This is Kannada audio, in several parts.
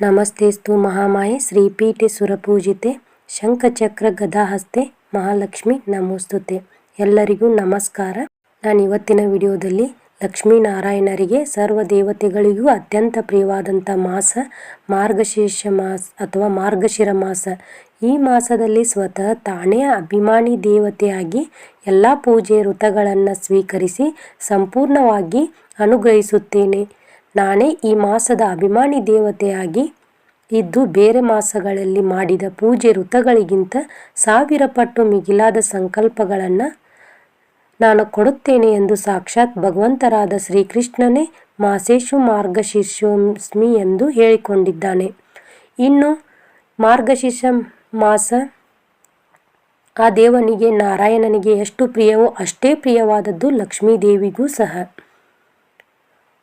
ನಮಸ್ತೆಸ್ತು ಮಹಾಮಾಯೆ, ಶ್ರೀಪೀಠೆ ಸುರಪೂಜಿತೆ, ಶಂಖಚಕ್ರ ಗದಾಹಸ್ತೆ, ಮಹಾಲಕ್ಷ್ಮಿ ನಮೋಸ್ತುತೆ. ಎಲ್ಲರಿಗೂ ನಮಸ್ಕಾರ. ನಾನು ಇವತ್ತಿನ ವಿಡಿಯೋದಲ್ಲಿ ಲಕ್ಷ್ಮೀನಾರಾಯಣರಿಗೆ, ಸರ್ವ ದೇವತೆಗಳಿಗೂ ಅತ್ಯಂತ ಪ್ರಿಯವಾದಂಥ ಮಾಸ ಮಾರ್ಗಶೀರ್ಷ ಮಾಸ ಅಥವಾ ಮಾರ್ಗಶಿರ ಮಾಸ. ಈ ಮಾಸದಲ್ಲಿ ಸ್ವತಃ ತಾನೇ ಅಭಿಮಾನಿ ದೇವತೆಯಾಗಿ ಎಲ್ಲ ಪೂಜೆ ವೃತಗಳನ್ನು ಸ್ವೀಕರಿಸಿ ಸಂಪೂರ್ಣವಾಗಿ ಅನುಗ್ರಹಿಸುತ್ತೇನೆ. ನಾನೇ ಈ ಮಾಸದ ಅಭಿಮಾನಿ ದೇವತೆಯಾಗಿ ಇದ್ದು ಬೇರೆ ಮಾಸಗಳಲ್ಲಿ ಮಾಡಿದ ಪೂಜೆ ವೃತಗಳಿಗಿಂತ ಸಾವಿರ ಪಟ್ಟು ಮಿಗಿಲಾದ ಸಂಕಲ್ಪಗಳನ್ನು ನಾನು ಕೊಡುತ್ತೇನೆ ಎಂದು ಸಾಕ್ಷಾತ್ ಭಗವಂತರಾದ ಶ್ರೀಕೃಷ್ಣನೇ ಮಾಸೇಶು ಮಾರ್ಗಶೀರ್ಷೋಸ್ಮಿ ಎಂದು ಹೇಳಿಕೊಂಡಿದ್ದಾನೆ. ಇನ್ನು ಮಾರ್ಗಶೀರ್ಷ ಮಾಸ ಆ ದೇವನಿಗೆ, ನಾರಾಯಣನಿಗೆ ಎಷ್ಟು ಪ್ರಿಯವೋ ಅಷ್ಟೇ ಪ್ರಿಯವಾದದ್ದು ಲಕ್ಷ್ಮೀದೇವಿಗೂ ಸಹ.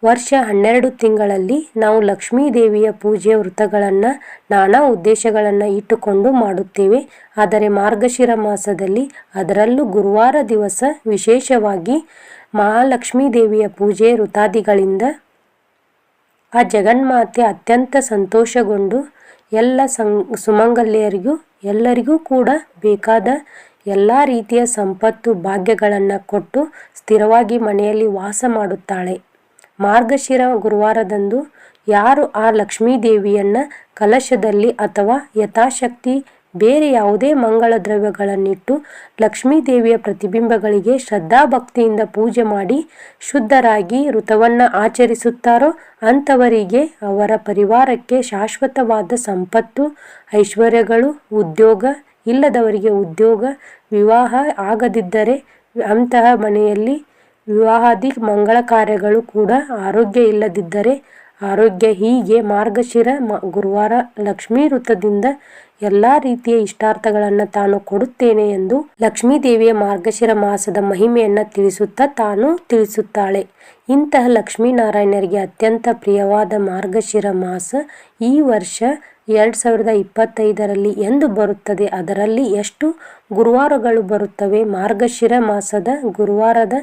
ವರ್ಷ ಹನ್ನೆರಡು ತಿಂಗಳಲ್ಲಿ ನಾವು ಲಕ್ಷ್ಮೀ ದೇವಿಯ ಪೂಜೆ ವೃತಗಳನ್ನು ನಾನಾ ಉದ್ದೇಶಗಳನ್ನು ಇಟ್ಟುಕೊಂಡು ಮಾಡುತ್ತೇವೆ. ಆದರೆ ಮಾರ್ಗಶಿರ ಮಾಸದಲ್ಲಿ ಅದರಲ್ಲೂ ಗುರುವಾರ ದಿವಸ ವಿಶೇಷವಾಗಿ ಮಹಾಲಕ್ಷ್ಮೀ ದೇವಿಯ ಪೂಜೆ ವೃತಾದಿಗಳಿಂದ ಆ ಜಗನ್ಮಾತೆ ಅತ್ಯಂತ ಸಂತೋಷಗೊಂಡು ಎಲ್ಲ ಸಂ, ಸುಮಂಗಲ್ಯರಿಗೂ, ಎಲ್ಲರಿಗೂ ಕೂಡ ಬೇಕಾದ ಎಲ್ಲ ರೀತಿಯ ಸಂಪತ್ತು, ಭಾಗ್ಯಗಳನ್ನು ಕೊಟ್ಟು ಸ್ಥಿರವಾಗಿ ಮನೆಯಲ್ಲಿ ವಾಸ ಮಾಡುತ್ತಾಳೆ. ಮಾರ್ಗಶಿರ ಗುರುವಾರದಂದು ಯಾರು ಆ ಲಕ್ಷ್ಮೀ ದೇವಿಯನ್ನು ಕಲಶದಲ್ಲಿ ಅಥವಾ ಯಥಾಶಕ್ತಿ ಬೇರೆ ಯಾವುದೇ ಮಂಗಳ ದ್ರವ್ಯಗಳನ್ನಿಟ್ಟು ಲಕ್ಷ್ಮೀ ದೇವಿಯ ಪ್ರತಿಬಿಂಬಗಳಿಗೆ ಶ್ರದ್ಧಾಭಕ್ತಿಯಿಂದ ಪೂಜೆ ಮಾಡಿ ಶುದ್ಧರಾಗಿ ಋತವನ್ನು ಆಚರಿಸುತ್ತಾರೋ ಅಂಥವರಿಗೆ ಅವರ ಪರಿವಾರಕ್ಕೆ ಶಾಶ್ವತವಾದ ಸಂಪತ್ತು, ಐಶ್ವರ್ಯಗಳು, ಉದ್ಯೋಗ, ಇಲ್ಲದವರಿಗೆ ಉದ್ಯೋಗ, ವಿವಾಹ ಆಗದಿದ್ದರೆ ಅಂತಹ ಮನೆಯಲ್ಲಿ ವಿವಾಹಾದಿ ಮಂಗಳ ಕಾರ್ಯಗಳು ಕೂಡ ಆರೋಗ್ಯ ಇಲ್ಲದಿದ್ದರೆ ಆರೋಗ್ಯ ಹೀಗೆ ಮಾರ್ಗಶಿರ ಗುರುವಾರ ಲಕ್ಷ್ಮೀ ವೃತ್ತದಿಂದ ಎಲ್ಲ ರೀತಿಯ ಇಷ್ಟಾರ್ಥಗಳನ್ನು ತಾನು ಕೊಡುತ್ತೇನೆ ಎಂದು ಲಕ್ಷ್ಮೀ ದೇವಿಯ ಮಾರ್ಗಶಿರ ಮಾಸದ ಮಹಿಮೆಯನ್ನು ತಿಳಿಸುತ್ತಾ ತಾನು ತಿಳಿಸುತ್ತಾಳೆ. ಇಂತಹ ಲಕ್ಷ್ಮೀನಾರಾಯಣರಿಗೆ ಅತ್ಯಂತ ಪ್ರಿಯವಾದ ಮಾರ್ಗಶಿರ ಮಾಸ ಈ ವರ್ಷ ಎರಡು ಸಾವಿರದ ಇಪ್ಪತ್ತೈದರಲ್ಲಿ ಎಂದು ಬರುತ್ತದೆ. ಅದರಲ್ಲಿ ಎಷ್ಟು ಗುರುವಾರಗಳು ಬರುತ್ತವೆ? ಮಾರ್ಗಶಿರ ಮಾಸದ ಗುರುವಾರದ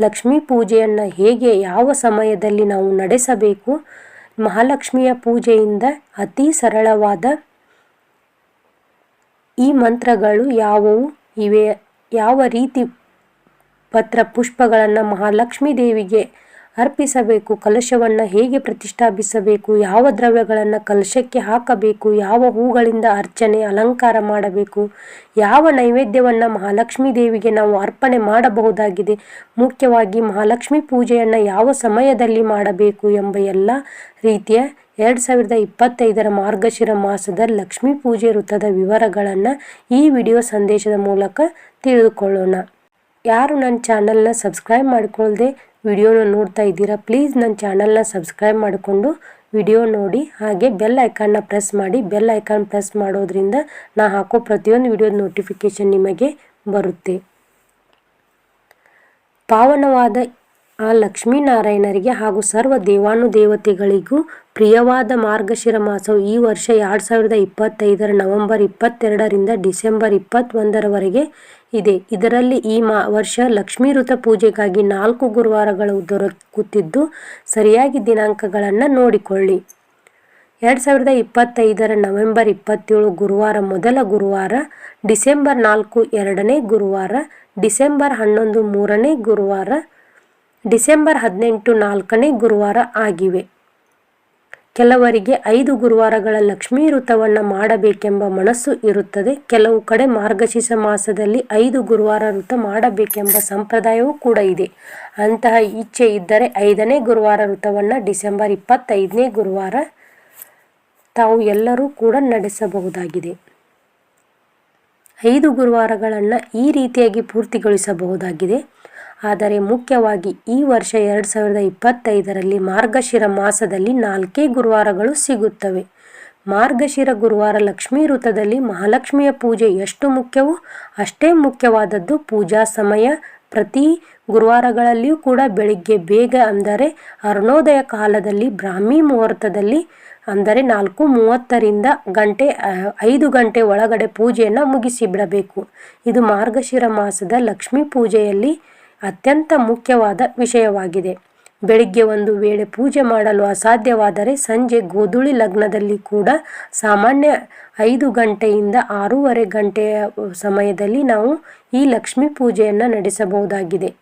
ಲಕ್ಷ್ಮೀ ಪೂಜೆಯನ್ನು ಹೇಗೆ, ಯಾವ ಸಮಯದಲ್ಲಿ ನಾವು ನಡೆಸಬೇಕು? ಮಹಾಲಕ್ಷ್ಮಿಯ ಪೂಜೆಯಿಂದ ಅತಿ ಸರಳವಾದ ಈ ಮಂತ್ರಗಳು ಯಾವುವು? ಇವೆ. ಯಾವ ರೀತಿ ಪತ್ರ ಪುಷ್ಪಗಳನ್ನು ಮಹಾಲಕ್ಷ್ಮೀ ದೇವಿಗೆ ಅರ್ಪಿಸಬೇಕು, ಕಲಶವನ್ನು ಹೇಗೆ ಪ್ರತಿಷ್ಠಾಪಿಸಬೇಕು, ಯಾವ ದ್ರವ್ಯಗಳನ್ನು ಕಲಶಕ್ಕೆ ಹಾಕಬೇಕು, ಯಾವ ಹೂಗಳಿಂದ ಅರ್ಚನೆ, ಅಲಂಕಾರ ಮಾಡಬೇಕು, ಯಾವ ನೈವೇದ್ಯವನ್ನು ಮಹಾಲಕ್ಷ್ಮೀ ದೇವಿಗೆ ನಾವು ಅರ್ಪಣೆ ಮಾಡಬಹುದಾಗಿದೆ, ಮುಖ್ಯವಾಗಿ ಮಹಾಲಕ್ಷ್ಮಿ ಪೂಜೆಯನ್ನು ಯಾವ ಸಮಯದಲ್ಲಿ ಮಾಡಬೇಕು ಎಂಬ ಎಲ್ಲ ರೀತಿಯ ಎರಡು ಸಾವಿರದ ಇಪ್ಪತ್ತೈದರ ಮಾರ್ಗಶಿರ ಮಾಸದ ಲಕ್ಷ್ಮೀ ಪೂಜೆ ವೃತ್ತದ ವಿವರಗಳನ್ನು ಈ ವಿಡಿಯೋ ಸಂದೇಶದ ಮೂಲಕ ತಿಳಿದುಕೊಳ್ಳೋಣ. ಯಾರು ನನ್ನ ಚಾನಲ್ನ ಸಬ್ಸ್ಕ್ರೈಬ್ ಮಾಡಿಕೊಳ್ಳದೆ ವಿಡಿಯೋನ ನೋಡ್ತಾ ಇದ್ದೀರಾ ಪ್ಲೀಸ್ ನನ್ನ ಚಾನಲ್ನ ಸಬ್ಸ್ಕ್ರೈಬ್ ಮಾಡಿಕೊಂಡು ವಿಡಿಯೋ ನೋಡಿ, ಹಾಗೆ ಬೆಲ್ ಐಕಾನ್ನ ಪ್ರೆಸ್ ಮಾಡಿ ಬೆಲ್ ಐಕಾನ್ ಪ್ರೆಸ್ ಮಾಡೋದ್ರಿಂದ ನಾ ಹಾಕೋ ಪ್ರತಿಯೊಂದು ವಿಡಿಯೋದ ನೋಟಿಫಿಕೇಷನ್ ನಿಮಗೆ ಬರುತ್ತೆ. ಪಾವನವಾದ ಆ ಲಕ್ಷ್ಮೀನಾರಾಯಣರಿಗೆ ಹಾಗೂ ಸರ್ವ ದೇವಾನುದೇವತೆಗಳಿಗೂ ಪ್ರಿಯವಾದ ಮಾರ್ಗಶಿರ ಮಾಸವು ಈ ವರ್ಷ ಎರಡು ಸಾವಿರದ ಇಪ್ಪತ್ತೈದರ ನವೆಂಬರ್ ಇಪ್ಪತ್ತೆರಡರಿಂದ ಡಿಸೆಂಬರ್ ಇಪ್ಪತ್ತೊಂದರವರೆಗೆ ಇದೆ. ಇದರಲ್ಲಿ ಈ ಮಾ, ವರ್ಷ ಲಕ್ಷ್ಮೀ ಋತ ಪೂಜೆಗಾಗಿ ನಾಲ್ಕು ಗುರುವಾರಗಳು ದೊರಕುತ್ತಿದ್ದು, ಸರಿಯಾಗಿ ದಿನಾಂಕಗಳನ್ನು ನೋಡಿಕೊಳ್ಳಿ. ಎರಡು ಸಾವಿರದ ಇಪ್ಪತ್ತೈದರ ನವೆಂಬರ್ ಇಪ್ಪತ್ತೇಳು ಗುರುವಾರ ಮೊದಲ ಗುರುವಾರ, ಡಿಸೆಂಬರ್ ನಾಲ್ಕು ಎರಡನೇ ಗುರುವಾರ, ಡಿಸೆಂಬರ್ ಹನ್ನೊಂದು ಮೂರನೇ ಗುರುವಾರ ಡಿಸೆಂಬರ್ ಹದಿನೆಂಟು ನಾಲ್ಕನೇ ಗುರುವಾರ ಆಗಿವೆ. ಕೆಲವರಿಗೆ ಐದು ಗುರುವಾರಗಳ ಲಕ್ಷ್ಮೀ ವೃತವನ್ನು ಮಾಡಬೇಕೆಂಬ ಮನಸ್ಸು ಇರುತ್ತದೆ. ಕೆಲವು ಕಡೆ ಮಾರ್ಗಶಿಷ ಮಾಸದಲ್ಲಿ ಐದು ಗುರುವಾರ ವೃತ ಮಾಡಬೇಕೆಂಬ ಸಂಪ್ರದಾಯವೂ ಕೂಡ ಇದೆ. ಅಂತಹ ಇಚ್ಛೆ ಇದ್ದರೆ ಐದನೇ ಗುರುವಾರ ವೃತವನ್ನು ಡಿಸೆಂಬರ್ ಇಪ್ಪತ್ತೈದನೇ ಗುರುವಾರ ತಾವು ಎಲ್ಲರೂ ಕೂಡ ನಡೆಸಬಹುದಾಗಿದೆ. ಐದು ಗುರುವಾರಗಳನ್ನು ಈ ರೀತಿಯಾಗಿ ಪೂರ್ತಿಗೊಳಿಸಬಹುದಾಗಿದೆ. ಆದರೆ ಮುಖ್ಯವಾಗಿ ಈ ವರ್ಷ ಎರಡು ಸಾವಿರದ ಇಪ್ಪತ್ತೈದರಲ್ಲಿ ಮಾರ್ಗಶಿರ ಮಾಸದಲ್ಲಿ ನಾಲ್ಕೇ ಗುರುವಾರಗಳು ಸಿಗುತ್ತವೆ. ಮಾರ್ಗಶಿರ ಗುರುವಾರ ಲಕ್ಷ್ಮೀ ವೃತದಲ್ಲಿ ಮಹಾಲಕ್ಷ್ಮಿಯ ಪೂಜೆ ಎಷ್ಟು ಮುಖ್ಯವೋ ಅಷ್ಟೇ ಮುಖ್ಯವಾದದ್ದು ಪೂಜಾ ಸಮಯ. ಪ್ರತಿ ಗುರುವಾರಗಳಲ್ಲಿಯೂ ಕೂಡ ಬೆಳಿಗ್ಗೆ ಬೇಗ ಅಂದರೆ ಅರುಣೋದಯ ಕಾಲದಲ್ಲಿ ಬ್ರಾಹ್ಮಿ ಮುಹೂರ್ತದಲ್ಲಿ ಅಂದರೆ ನಾಲ್ಕು ಮೂವತ್ತರಿಂದ ಗಂಟೆ ಐದು ಗಂಟೆ ಒಳಗಡೆ ಪೂಜೆಯನ್ನು ಮುಗಿಸಿಬಿಡಬೇಕು ಇದು ಮಾರ್ಗಶಿರ ಮಾಸದ ಲಕ್ಷ್ಮೀ ಪೂಜೆಯಲ್ಲಿ ಅತ್ಯಂತ ಮುಖ್ಯವಾದ ವಿಷಯವಾಗಿದೆ. ಬೆಳಿಗ್ಗೆ ಒಂದು ವೇಳೆ ಪೂಜೆ ಮಾಡಲು ಅಸಾಧ್ಯವಾದರೆ ಸಂಜೆ ಗೋಧುಳಿ ಲಗ್ನದಲ್ಲಿ ಕೂಡ ಸಾಮಾನ್ಯ ಐದು ಗಂಟೆಯಿಂದ ಆರೂವರೆ ಗಂಟೆಯ ಸಮಯದಲ್ಲಿ ನಾವು ಈ ಲಕ್ಷ್ಮೀ ಪೂಜೆಯನ್ನು ನಡೆಸಬಹುದಾಗಿದೆ.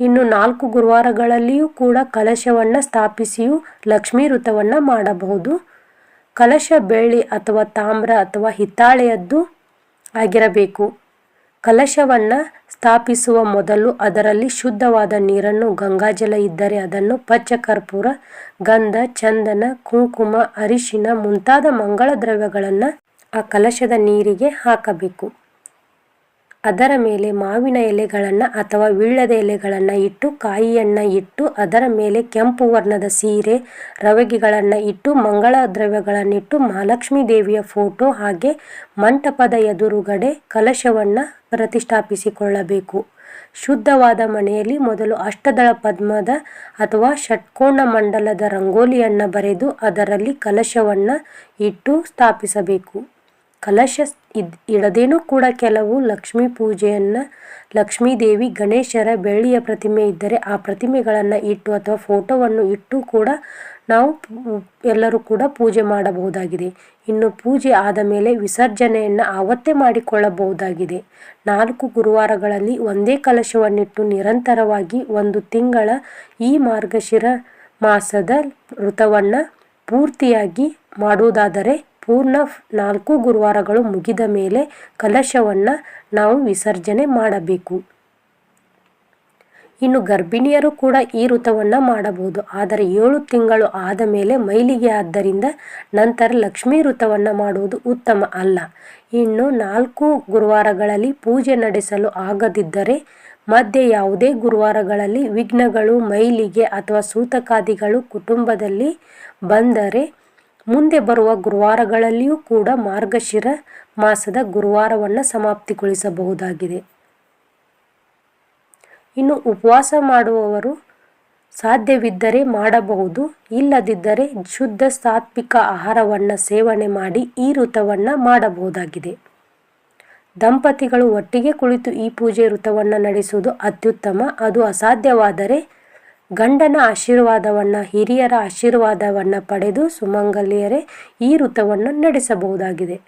ಇನ್ನು ನಾಲ್ಕು ಗುರುವಾರಗಳಲ್ಲಿಯೂ ಕೂಡ ಕಲಶವನ್ನು ಸ್ಥಾಪಿಸಿಯೂ ಲಕ್ಷ್ಮೀ ವೃತವನ್ನು ಮಾಡಬಹುದು. ಕಲಶ, ಬೆಳ್ಳಿ ಅಥವಾ ತಾಮ್ರ ಅಥವಾ ಹಿತ್ತಾಳೆಯದ್ದು ಆಗಿರಬೇಕು. ಕಲಶವನ್ನು ಸ್ಥಾಪಿಸುವ ಮೊದಲು ಅದರಲ್ಲಿ ಶುದ್ಧವಾದ ನೀರನ್ನು ಗಂಗಾಜಲ ಇದ್ದರೆ ಅದನ್ನು ಪಚ್ಚ ಕರ್ಪೂರ ಗಂಧ, ಚಂದನ, ಕುಂಕುಮ, ಅರಿಶಿನ ಮುಂತಾದ ಮಂಗಳ ದ್ರವ್ಯಗಳನ್ನು ಆ ಕಲಶದ ನೀರಿಗೆ ಹಾಕಬೇಕು. ಅದರ ಮೇಲೆ ಮಾವಿನ ಎಲೆಗಳನ್ನು ಅಥವಾ ವೀಳ್ಯದ ಎಲೆಗಳನ್ನು ಇಟ್ಟು, ಕಾಯಿಯನ್ನು ಇಟ್ಟು, ಅದರ ಮೇಲೆ ಕೆಂಪು ವರ್ಣದ ಸೀರೆ, ರವಗಿಗಳನ್ನು ಇಟ್ಟು, ಮಂಗಳ ದ್ರವ್ಯಗಳನ್ನಿಟ್ಟು ಮಹಾಲಕ್ಷ್ಮೀ ದೇವಿಯ ಫೋಟೋ ಹಾಗೆ ಮಂಟಪದ ಎದುರುಗಡೆ ಕಲಶವನ್ನು ಪ್ರತಿಷ್ಠಾಪಿಸಿಕೊಳ್ಳಬೇಕು. ಶುದ್ಧವಾದ ಮನೆಯಲ್ಲಿ ಮೊದಲು ಅಷ್ಟದಳ ಪದ್ಮದ ಅಥವಾ ಷಟ್ಕೋಣ ಮಂಡಲದ ರಂಗೋಲಿಯನ್ನು ಬರೆದು ಅದರಲ್ಲಿ ಕಲಶವನ್ನು ಇಟ್ಟು ಸ್ಥಾಪಿಸಬೇಕು. ಕಲಶ ಇಡದೇನೂ ಕೂಡ ಕೆಲವು ಲಕ್ಷ್ಮೀ ಪೂಜೆಯನ್ನು ಲಕ್ಷ್ಮೀ ದೇವಿ ಗಣೇಶರ ಬೆಳ್ಳಿಯ ಪ್ರತಿಮೆ ಇದ್ದರೆ ಆ ಪ್ರತಿಮೆಗಳನ್ನು ಇಟ್ಟು ಅಥವಾ ಫೋಟೋವನ್ನು ಇಟ್ಟು ಕೂಡ ನಾವು ಎಲ್ಲರೂ ಕೂಡ ಪೂಜೆ ಮಾಡಬಹುದಾಗಿದೆ. ಇನ್ನು ಪೂಜೆ ಆದ ಮೇಲೆ ವಿಸರ್ಜನೆಯನ್ನು ಆವತ್ತೇ ಮಾಡಿಕೊಳ್ಳಬಹುದಾಗಿದೆ. ನಾಲ್ಕು ಗುರುವಾರಗಳಲ್ಲಿ ಒಂದೇ ಕಲಶವನ್ನಿಟ್ಟು ನಿರಂತರವಾಗಿ ಒಂದು ತಿಂಗಳ ಈ ಮಾರ್ಗಶಿರ ಮಾಸದ ಋತವನ್ನು ಪೂರ್ತಿಯಾಗಿ ಮಾಡುವುದಾದರೆ ಪೂರ್ಣ ನಾಲ್ಕು ಗುರುವಾರಗಳು ಮುಗಿದ ಮೇಲೆ ಕಲಶವನ್ನು ನಾವು ವಿಸರ್ಜನೆ ಮಾಡಬೇಕು. ಇನ್ನು ಗರ್ಭಿಣಿಯರು ಕೂಡ ಈ ಋತವನ್ನು ಮಾಡಬಹುದು. ಆದರೆ ಏಳು ತಿಂಗಳು ಆದ ಮೇಲೆ ಮೈಲಿಗೆ ಆದ್ದರಿಂದ ನಂತರ ಲಕ್ಷ್ಮೀ ಋತವನ್ನು ಮಾಡುವುದು ಉತ್ತಮ ಅಲ್ಲ. ಇನ್ನು ನಾಲ್ಕು ಗುರುವಾರಗಳಲ್ಲಿ ಪೂಜೆ ನಡೆಸಲು ಆಗದಿದ್ದರೆ ಮಧ್ಯೆ ಯಾವುದೇ ಗುರುವಾರಗಳಲ್ಲಿ ವಿಘ್ನಗಳು, ಮೈಲಿಗೆ ಅಥವಾ ಸೂತಕಾದಿಗಳು ಕುಟುಂಬದಲ್ಲಿ ಬಂದರೆ ಮುಂದೆ ಬರುವ ಗುರುವಾರಗಳಲ್ಲಿಯೂ ಕೂಡ ಮಾರ್ಗಶಿರ ಮಾಸದ ಗುರುವಾರವನ್ನು ಸಮಾಪ್ತಿಗೊಳಿಸಬಹುದಾಗಿದೆ. ಇನ್ನು ಉಪವಾಸ ಮಾಡುವವರು ಸಾಧ್ಯವಿದ್ದರೆ ಮಾಡಬಹುದು, ಇಲ್ಲದಿದ್ದರೆ ಶುದ್ಧ ಸಾತ್ವಿಕ ಆಹಾರವನ್ನು ಸೇವನೆ ಮಾಡಿ ಈ ಋತವನ್ನು ಮಾಡಬಹುದಾಗಿದೆ. ದಂಪತಿಗಳು ಒಟ್ಟಿಗೆ ಕುಳಿತು ಈ ಪೂಜೆ ಋತವನ್ನು ನಡೆಸುವುದು ಅತ್ಯುತ್ತಮ, ಅದು ಅಸಾಧ್ಯವಾದರೆ ಗಂಡನ ಆಶೀರ್ವಾದವನ್ನು, ಹಿರಿಯರ ಆಶೀರ್ವಾದವನ್ನು ಪಡೆದು ಸುಮಂಗಲಿಯರೇ ಈ ಋತವನ್ನು ನಡೆಸಬಹುದಾಗಿದೆ.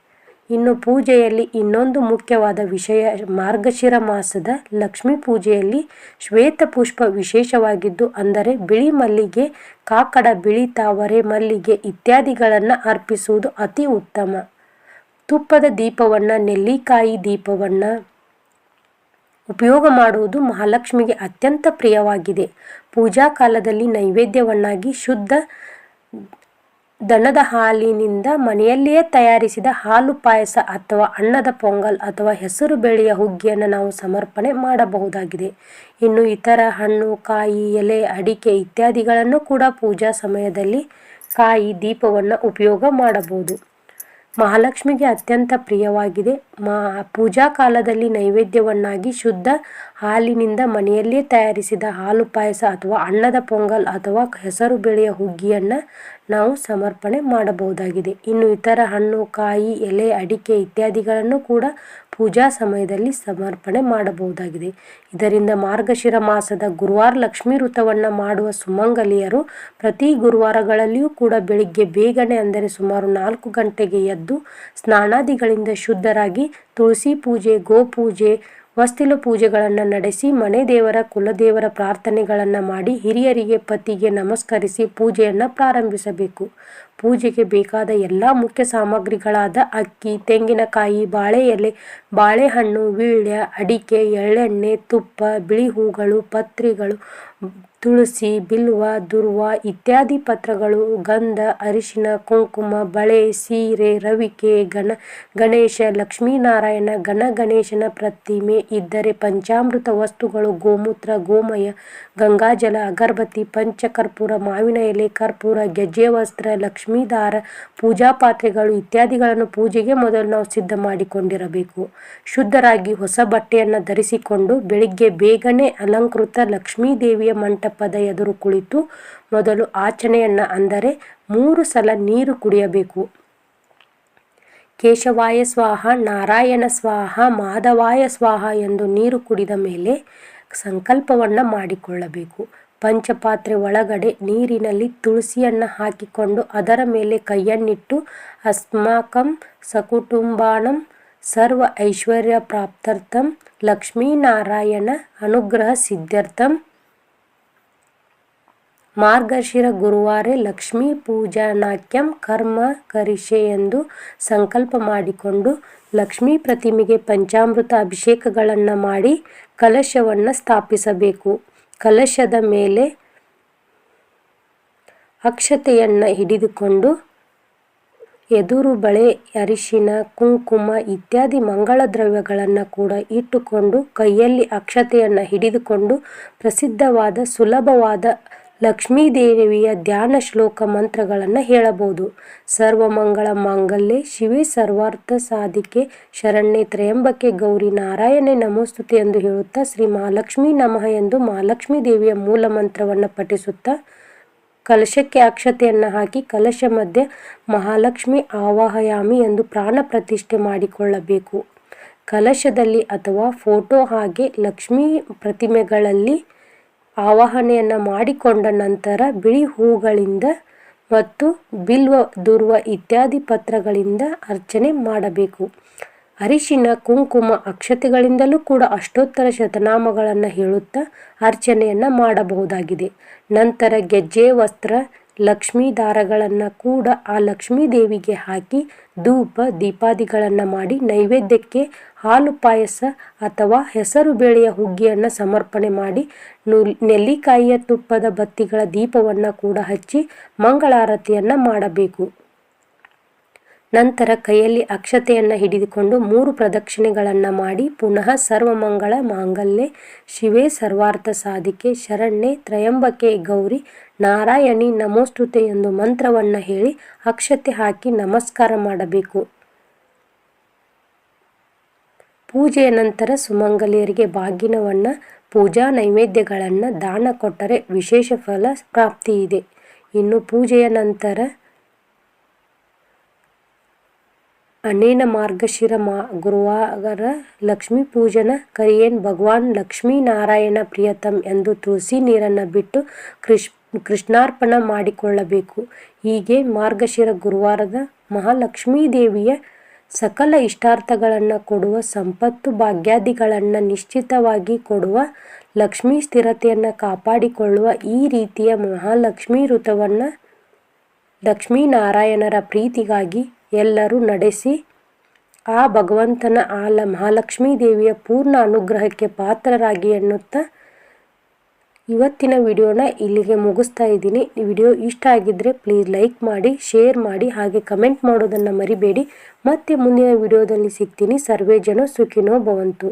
ಇನ್ನು ಪೂಜೆಯಲ್ಲಿ ಇನ್ನೊಂದು ಮುಖ್ಯವಾದ ವಿಷಯ, ಮಾರ್ಗಶಿರ ಮಾಸದ ಲಕ್ಷ್ಮೀ ಪೂಜೆಯಲ್ಲಿ ಶ್ವೇತ ಪುಷ್ಪ ವಿಶೇಷವಾಗಿದ್ದು, ಅಂದರೆ ಬಿಳಿ ಮಲ್ಲಿಗೆ, ಕಾಕಡ ಬಿಳಿ ತಾವರೆ ಮಲ್ಲಿಗೆ ಇತ್ಯಾದಿಗಳನ್ನು ಅರ್ಪಿಸುವುದು ಅತಿ ಉತ್ತಮ. ತುಪ್ಪದ ದೀಪವನ್ನು, ನೆಲ್ಲಿಕಾಯಿ ದೀಪವನ್ನು ಉಪಯೋಗ ಮಾಡುವುದು ಮಹಾಲಕ್ಷ್ಮಿಗೆ ಅತ್ಯಂತ ಪ್ರಿಯವಾಗಿದೆ. ಪೂಜಾ ಕಾಲದಲ್ಲಿ ನೈವೇದ್ಯವನ್ನಾಗಿ ಶುದ್ಧ ದನದ ಹಾಲಿನಿಂದ ಮನೆಯಲ್ಲಿಯೇ ತಯಾರಿಸಿದ ಹಾಲು ಪಾಯಸ ಅಥವಾ ಅನ್ನದ ಪೊಂಗಲ್ ಅಥವಾ ಹೆಸರು ಬೇಳೆಯ ಹುಗ್ಗಿಯನ್ನು ನಾವು ಸಮರ್ಪಣೆ ಮಾಡಬಹುದಾಗಿದೆ. ಇನ್ನು ಇತರ ಹಣ್ಣು, ಕಾಯಿ, ಎಲೆ, ಅಡಿಕೆ ಇತ್ಯಾದಿಗಳನ್ನು ಕೂಡ ಪೂಜಾ ಸಮಯದಲ್ಲಿ ಕಾಯಿ ದೀಪವನ್ನು ಉಪಯೋಗ ಮಾಡಬಹುದು. ಮಹಾಲಕ್ಷ್ಮಿಗೆ ಅತ್ಯಂತ ಪ್ರಿಯವಾಗಿದೆ. ಮಾ, ಪೂಜಾ ಕಾಲದಲ್ಲಿ ನೈವೇದ್ಯವನ್ನಾಗಿ ಶುದ್ಧ ಹಾಲಿನಿಂದ ಮನೆಯಲ್ಲೇ ತಯಾರಿಸಿದ ಹಾಲು ಪಾಯಸ ಅಥವಾ ಅನ್ನದ ಪೊಂಗಲ್ ಅಥವಾ ಹೆಸರು ಬೇಳೆಯ ಹುಗ್ಗಿಯನ್ನು ನಾವು ಸಮರ್ಪಣೆ ಮಾಡಬಹುದಾಗಿದೆ. ಇನ್ನು ಇತರ ಹಣ್ಣು, ಕಾಯಿ, ಎಲೆ, ಅಡಿಕೆ ಇತ್ಯಾದಿಗಳನ್ನು ಕೂಡ ಪೂಜಾ ಸಮಯದಲ್ಲಿ ಸಮರ್ಪಣೆ ಮಾಡಬಹುದಾಗಿದೆ. ಇದರಿಂದ ಮಾರ್ಗಶಿರ ಮಾಸದ ಗುರುವಾರ ಲಕ್ಷ್ಮೀ ವೃತವನ್ನು ಮಾಡುವ ಸುಮಂಗಲಿಯರು ಪ್ರತಿ ಗುರುವಾರಗಳಲ್ಲಿಯೂ ಕೂಡ ಬೆಳಿಗ್ಗೆ ಬೇಗನೆ ಅಂದರೆ ಸುಮಾರು ನಾಲ್ಕು ಗಂಟೆಗೆ ಎದ್ದು ಸ್ನಾನಾದಿಗಳಿಂದ ಶುದ್ಧರಾಗಿ ತುಳಸಿ ಪೂಜೆ, ಗೋಪೂಜೆ ಹೊಸ್ತಿಲು ಪೂಜೆಗಳನ್ನು ನಡೆಸಿ ಮನೆ ದೇವರ, ಕುಲದೇವರ ಪ್ರಾರ್ಥನೆಗಳನ್ನು ಮಾಡಿ ಹಿರಿಯರಿಗೆ ಪತಿಗೆ ನಮಸ್ಕರಿಸಿ ಪೂಜೆಯನ್ನು ಪ್ರಾರಂಭಿಸಬೇಕು. ಪೂಜೆಗೆ ಬೇಕಾದ ಎಲ್ಲ ಮುಖ್ಯ ಸಾಮಗ್ರಿಗಳಾದ ಅಕ್ಕಿ, ತೆಂಗಿನಕಾಯಿ ಬಾಳೆ ಎಲೆ ಬಾಳೆಹಣ್ಣು, ವೀಳ್ಯ, ಅಡಿಕೆ, ಎಳ್ಳೆಣ್ಣೆ, ತುಪ್ಪ, ಬಿಳಿ ಹೂಗಳು, ಪತ್ರಿಗಳು ತುಳಸಿ, ಬಿಲ್ವ, ದುರ್ವ ಇತ್ಯಾದಿ ಪತ್ರಗಳು, ಗಂಧ, ಅರಿಶಿನ, ಕುಂಕುಮ, ಬಳೆ, ಸೀರೆ, ರವಿಕೆ, ಗಣ, ಗಣೇಶ, ಲಕ್ಷ್ಮೀನಾರಾಯಣ ಗಣ ಗಣೇಶನ ಪ್ರತಿಮೆ ಇದ್ದರೆ ಪಂಚಾಮೃತ ವಸ್ತುಗಳು, ಗೋಮೂತ್ರ, ಗೋಮಯ, ಗಂಗಾಜಲ, ಅಗರಬತ್ತಿ, ಪಂಚಕರ್ಪೂರ, ಮಾವಿನ ಎಲೆ, ಕರ್ಪೂರ ಗೆಜ್ಜೆ ವಸ್ತ್ರ ಲಕ್ಷ್ಮೀದಾರ, ಪೂಜಾ ಪಾತ್ರೆಗಳು ಇತ್ಯಾದಿಗಳನ್ನು ಪೂಜೆಗೆ ಮೊದಲು ನಾವು ಸಿದ್ಧ ಮಾಡಿಕೊಂಡಿರಬೇಕು. ಶುದ್ಧರಾಗಿ ಹೊಸ ಬಟ್ಟೆಯನ್ನು ಧರಿಸಿಕೊಂಡು ಬೆಳಿಗ್ಗೆ ಬೇಗನೆ ಅಲಂಕೃತ ಲಕ್ಷ್ಮೀ ದೇವಿಯ ಮಂಟಪದ ಎದುರು ಕುಳಿತು ಮೊದಲು ಆಚರಣೆಯನ್ನು ಅಂದರೆ ಮೂರು ಸಲ ನೀರು ಕುಡಿಯಬೇಕು. ಕೇಶವಾಯ ಸ್ವಾಹ, ನಾರಾಯಣ ಸ್ವಾಹ, ಮಾಧವಾಯ ಸ್ವಾಹ ಎಂದು ನೀರು ಕುಡಿದ ಮೇಲೆ ಸಂಕಲ್ಪವನ್ನು ಮಾಡಿಕೊಳ್ಳಬೇಕು. ಪಂಚಪಾತ್ರೆ ಒಳಗಡೆ ನೀರಿನಲ್ಲಿ ತುಳಸಿಯನ್ನು ಹಾಕಿಕೊಂಡು ಅದರ ಮೇಲೆ ಕೈಯನ್ನಿಟ್ಟು ಅಸ್ಮಾಕಂ ಸಕುಟುಂಬಾನಂ ಸರ್ವ ಐಶ್ವರ್ಯ ಪ್ರಾಪ್ತಾರ್ಥಂ ಲಕ್ಷ್ಮೀನಾರಾಯಣ ಅನುಗ್ರಹ ಸಿದ್ಧ್ಯರ್ಥಂ ಮಾರ್ಗಶಿರ ಗುರುವಾರೇ ಲಕ್ಷ್ಮೀ ಪೂಜಾನಾಕ್ಯಂ ಕರ್ಮ ಕರಿಷೆ ಎಂದು ಸಂಕಲ್ಪ ಮಾಡಿಕೊಂಡು ಲಕ್ಷ್ಮೀ ಪ್ರತಿಮೆಗೆ ಪಂಚಾಮೃತ ಅಭಿಷೇಕಗಳನ್ನು ಮಾಡಿ ಕಲಶವನ್ನು ಸ್ಥಾಪಿಸಬೇಕು. ಕಲಶದ ಮೇಲೆ ಅಕ್ಷತೆಯನ್ನು ಹಿಡಿದುಕೊಂಡು ಎದುರು ಬಳೆ, ಅರಿಶಿನ, ಕುಂಕುಮ ಇತ್ಯಾದಿ ಮಂಗಳ ದ್ರವ್ಯಗಳನ್ನು ಕೂಡ ಇಟ್ಟುಕೊಂಡು ಕೈಯಲ್ಲಿ ಅಕ್ಷತೆಯನ್ನು ಹಿಡಿದುಕೊಂಡು ಪ್ರಸಿದ್ಧವಾದ ಸುಲಭವಾದ ಲಕ್ಷ್ಮೀದೇವಿಯ ಧ್ಯಾನ ಶ್ಲೋಕ ಮಂತ್ರಗಳನ್ನು ಹೇಳಬಹುದು. ಸರ್ವಮಂಗಳ ಮಾಂಗಲ್ಯ, ಶಿವೆ ಸರ್ವಾರ್ಥ ಸಾಧಿಕೆ, ಶರಣ್ಯ ತ್ರಯಂಬಕೆ, ಗೌರಿ ನಾರಾಯಣೆ ನಮೋಸ್ತುತಿ ಎಂದು ಹೇಳುತ್ತಾ ಶ್ರೀ ಮಹಾಲಕ್ಷ್ಮೀ ನಮಃ ಎಂದು ಮಹಾಲಕ್ಷ್ಮೀ ದೇವಿಯ ಮೂಲ ಮಂತ್ರವನ್ನು ಪಠಿಸುತ್ತಾ ಕಲಶಕ್ಕೆ ಅಕ್ಷತೆಯನ್ನು ಹಾಕಿ ಕಲಶ ಮಧ್ಯೆ ಮಹಾಲಕ್ಷ್ಮಿ ಆವಾಹಯಾಮಿ ಎಂದು ಪ್ರಾಣ ಪ್ರತಿಷ್ಠೆ ಮಾಡಿಕೊಳ್ಳಬೇಕು. ಕಲಶದಲ್ಲಿ ಅಥವಾ ಫೋಟೋ ಹಾಗೆ ಲಕ್ಷ್ಮೀ ಪ್ರತಿಮೆಗಳಲ್ಲಿ ಆವಾಹನೆಯನ್ನು ಮಾಡಿಕೊಂಡ ನಂತರ ಬಿಳಿ ಹೂಗಳಿಂದ ಮತ್ತು ಬಿಲ್ವ, ದುರ್ವ ಇತ್ಯಾದಿ ಪತ್ರಗಳಿಂದ ಅರ್ಚನೆ ಮಾಡಬೇಕು. ಅರಿಶಿನ, ಕುಂಕುಮ ಅಕ್ಷತೆಗಳಿಂದಲೂ ಕೂಡ ಅಷ್ಟೋತ್ತರ ಶತನಾಮಗಳನ್ನು ಹೇಳುತ್ತಾ ಅರ್ಚನೆಯನ್ನು ಮಾಡಬಹುದಾಗಿದೆ. ನಂತರ ಗೆಜ್ಜೆ, ವಸ್ತ್ರ ಲಕ್ಷ್ಮೀ ದಾರಗಳನ್ನು ಕೂಡ ಆ ಲಕ್ಷ್ಮೀ ದೇವಿಗೆ ಹಾಕಿ ಧೂಪ, ದೀಪಾದಿಗಳನ್ನು ಮಾಡಿ ನೈವೇದ್ಯಕ್ಕೆ ಹಾಲು ಪಾಯಸ ಅಥವಾ ಹೆಸರು ಬೇಳೆಯ ಹುಗ್ಗಿಯನ್ನು ಸಮರ್ಪಣೆ ಮಾಡಿ ನೆಲ್ಲಿಕಾಯಿಯ ತುಪ್ಪದ ಬತ್ತಿಗಳ ದೀಪವನ್ನು ಕೂಡ ಹಚ್ಚಿ ಮಂಗಳಾರತಿಯನ್ನು ಮಾಡಬೇಕು. ನಂತರ ಕೈಯಲ್ಲಿ ಅಕ್ಷತೆಯನ್ನು ಹಿಡಿದುಕೊಂಡು ಮೂರು ಪ್ರದಕ್ಷಿಣೆಗಳನ್ನು ಮಾಡಿ ಪುನಃ ಸರ್ವಮಂಗಳ ಮಾಂಗಲ್ಯ, ಶಿವೇ ಸರ್ವಾರ್ಥ ಸಾಧಿಕೆ, ಶರಣ್ಯೆ ತ್ರಯಂಬಕೆ ಗೌರಿ, ನಾರಾಯಣಿ ನಮೋಸ್ತುತೆ ಎಂದು ಮಂತ್ರವನ್ನು ಹೇಳಿ ಅಕ್ಷತೆ ಹಾಕಿ ನಮಸ್ಕಾರ ಮಾಡಬೇಕು. ಪೂಜೆಯ ನಂತರ ಸುಮಂಗಲಿಯರಿಗೆ ಬಾಗಿನವನ್ನು, ಪೂಜಾ ನೈವೇದ್ಯಗಳನ್ನು ದಾನ ಕೊಟ್ಟರೆ ವಿಶೇಷ ಫಲ ಪ್ರಾಪ್ತಿ ಇದೆ. ಇನ್ನು ಪೂಜೆಯ ನಂತರ ಅನೇನ ಮಾರ್ಗಶಿರ ಮಾ ಗುರುವಾರ ಲಕ್ಷ್ಮೀ ಪೂಜನ ಕರಿಯೇನ್ ಭಗವಾನ್ ಲಕ್ಷ್ಮೀ ನಾರಾಯಣ ಪ್ರಿಯತಂ ಎಂದು ತುಳಸಿ ನೀರನ್ನು ಬಿಟ್ಟು ಕೃಷ್, ಕೃಷ್ಣಾರ್ಪಣ ಮಾಡಿಕೊಳ್ಳಬೇಕು. ಹೀಗೆ ಮಾರ್ಗಶಿರ ಗುರುವಾರದ ಮಹಾಲಕ್ಷ್ಮೀ ದೇವಿಯ ಸಕಲ ಇಷ್ಟಾರ್ಥಗಳನ್ನು ಕೊಡುವ, ಸಂಪತ್ತು ಭಾಗ್ಯಾದಿಗಳನ್ನು ನಿಶ್ಚಿತವಾಗಿ ಕೊಡುವ, ಲಕ್ಷ್ಮೀ ಸ್ಥಿರತೆಯನ್ನು ಕಾಪಾಡಿಕೊಳ್ಳುವ ಈ ರೀತಿಯ ಮಹಾಲಕ್ಷ್ಮೀ ಋತವನ್ನು ಲಕ್ಷ್ಮೀನಾರಾಯಣರ ಪ್ರೀತಿಗಾಗಿ ಎಲ್ಲರೂ ನಡೆಸಿ ಆ ಭಗವಂತನ ಆಲ ಮಹಾಲಕ್ಷ್ಮೀ ದೇವಿಯ ಪೂರ್ಣ ಅನುಗ್ರಹಕ್ಕೆ ಪಾತ್ರರಾಗಿ ಎನ್ನುತ್ತಾ ಇವತ್ತಿನ ವಿಡಿಯೋನ ಇಲ್ಲಿಗೆ ಮುಗಿಸ್ತಾ ಇದ್ದೀನಿ. ವಿಡಿಯೋ ಇಷ್ಟ ಆಗಿದ್ದರೆ ಪ್ಲೀಸ್ ಲೈಕ್ ಮಾಡಿ, ಶೇರ್ ಮಾಡಿ, ಹಾಗೆ ಕಮೆಂಟ್ ಮಾಡೋದನ್ನು ಮರಿಬೇಡಿ. ಮತ್ತೆ ಮುಂದಿನ ವಿಡಿಯೋದಲ್ಲಿ ಸಿಗ್ತೀನಿ. ಸರ್ವೇ ಜನ ಸುಖಿನೋ ಭವಂತು.